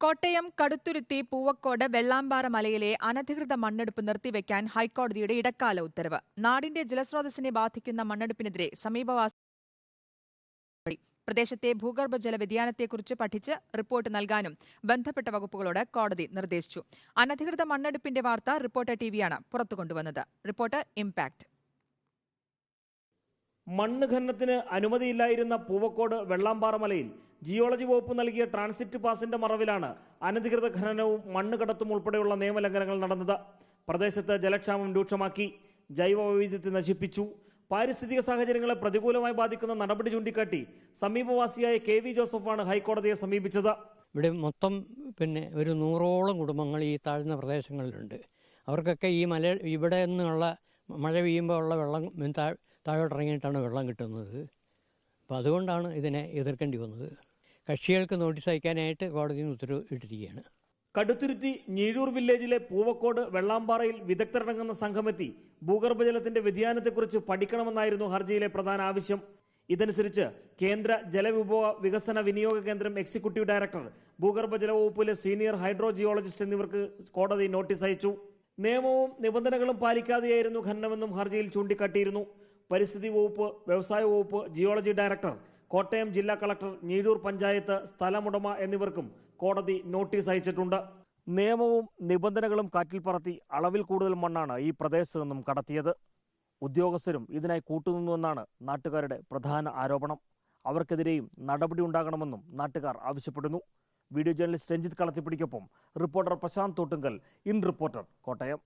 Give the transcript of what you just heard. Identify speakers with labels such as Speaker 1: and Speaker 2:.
Speaker 1: കോട്ടയം കടുത്തുരുത്തി പൂവക്കോട് വെള്ളാമ്പാറ മലയിലെ അനധികൃത മണ്ണെടുപ്പ് നിർത്തിവെക്കാൻ ഹൈക്കോടതിയുടെ ഇടക്കാല ഉത്തരവ്. നാടിന്റെ ജലസ്രോതസ്സിനെ ബാധിക്കുന്ന മണ്ണെടുപ്പിനെതിരെ സമീപവാസി പ്രദേശത്തെ ഭൂഗർഭ വ്യതിയാനത്തെക്കുറിച്ച് പഠിച്ച് റിപ്പോർട്ട് നൽകാനും ബന്ധപ്പെട്ട വകുപ്പുകളോട് കോടതി നിർദ്ദേശിച്ചു. അനധികൃത മണ്ണെടുപ്പിന്റെ വാർത്ത റിപ്പോർട്ടർ ടിവിയാണ് പുറത്തുകൊണ്ടുവന്നത്. Reporter impact.
Speaker 2: മണ്ണ് ഖനനത്തിന് അനുമതിയില്ലായിരുന്ന പൂവക്കോട് വെള്ളാമ്പാറ മലയിൽ ജിയോളജി വകുപ്പ് നൽകിയ ട്രാൻസിറ്റ് പാസിന്റെ മറവിലാണ് അനധികൃത ഖനനവും മണ്ണ് കടത്തും ഉൾപ്പെടെയുള്ള നിയമലംഘനങ്ങൾ നടന്നത്. പ്രദേശത്ത് ജലക്ഷാമം രൂക്ഷമാക്കി. ജൈവ വൈവിധ്യത്തെ നശിപ്പിച്ചു. പാരിസ്ഥിതിക സാഹചര്യങ്ങളെ പ്രതികൂലമായി ബാധിക്കുന്ന നടപടി ചൂണ്ടിക്കാട്ടി സമീപവാസിയായ കെ വി ജോസഫാണ് ഹൈക്കോടതിയെ സമീപിച്ചത്.
Speaker 3: ഇവിടെ മൊത്തം പിന്നെ ഒരു നൂറോളം കുടുംബങ്ങൾ ഈ താഴ്ന്ന പ്രദേശങ്ങളിലുണ്ട്. അവർക്കൊക്കെ ഈ മല ഇവിടെ നിന്നുള്ള മഴ പെയ്യുമ്പോൾ ഉള്ള വെള്ളം താ താഴോട്ടിറങ്ങിയിട്ടാണ് വെള്ളം കിട്ടുന്നത്. അപ്പോൾ അതുകൊണ്ടാണ് ഇതിനെ എതിർക്കേണ്ടി വന്നത്. കക്ഷികൾക്ക് നോട്ടീസ് അയക്കാനായിട്ട് കോടതി ഉത്തരവ് ഇട്ടിരിക്കുകയാണ്.
Speaker 2: കടുത്തുരുത്തി ഞീഴൂർ വില്ലേജിലെ പൂവക്കോട് വെള്ളാമ്പാറയിൽ വിദഗ്ധരടങ്ങുന്ന സംഘമെത്തി ഭൂഗർഭജലത്തിന്റെ വ്യതിയാനത്തെക്കുറിച്ച് പഠിക്കണമെന്നായിരുന്നു ഹർജിയിലെ പ്രധാന ആവശ്യം. ഇതനുസരിച്ച് കേന്ദ്ര ജലവിഭവ വികസന വിനിയോഗ കേന്ദ്രം എക്സിക്യൂട്ടീവ് ഡയറക്ടർ ഭൂഗർഭജല വകുപ്പിലെ സീനിയർ ഹൈഡ്രോ ജിയോളജിസ്റ്റ് എന്നിവർക്ക് കോടതി നോട്ടീസ് അയച്ചു. നിയമവും നിബന്ധനകളും പാലിക്കാതെയായിരുന്നു ഖനനമെന്നും ഹർജിയിൽ ചൂണ്ടിക്കാട്ടിയിരുന്നു. പരിസ്ഥിതി വകുപ്പ് വ്യവസായ വകുപ്പ് ജിയോളജി ഡയറക്ടർ കോട്ടയം ജില്ലാ കളക്ടർ ഞീഴൂർ പഞ്ചായത്ത് സ്ഥലമുടമ എന്നിവർക്കും കോടതി നോട്ടീസ് അയച്ചിട്ടുണ്ട്. നിയമവും നിബന്ധനകളും കാറ്റിൽ പറത്തി അളവിൽ കൂടുതൽ മണ്ണാണ് ഈ പ്രദേശത്തു നിന്നും കടത്തിയത്. ഉദ്യോഗസ്ഥരും ഇതിനായി കൂട്ടുനിന്നുവെന്നാണ് നാട്ടുകാരുടെ പ്രധാന ആരോപണം. അവർക്കെതിരെയും നടപടി ഉണ്ടാകണമെന്നും നാട്ടുകാർ ആവശ്യപ്പെടുന്നു. Video journalist Ranjith കളത്തിപ്പിടിക്കൊപ്പം reporter Prashanth Thottungal in reporter Kottayam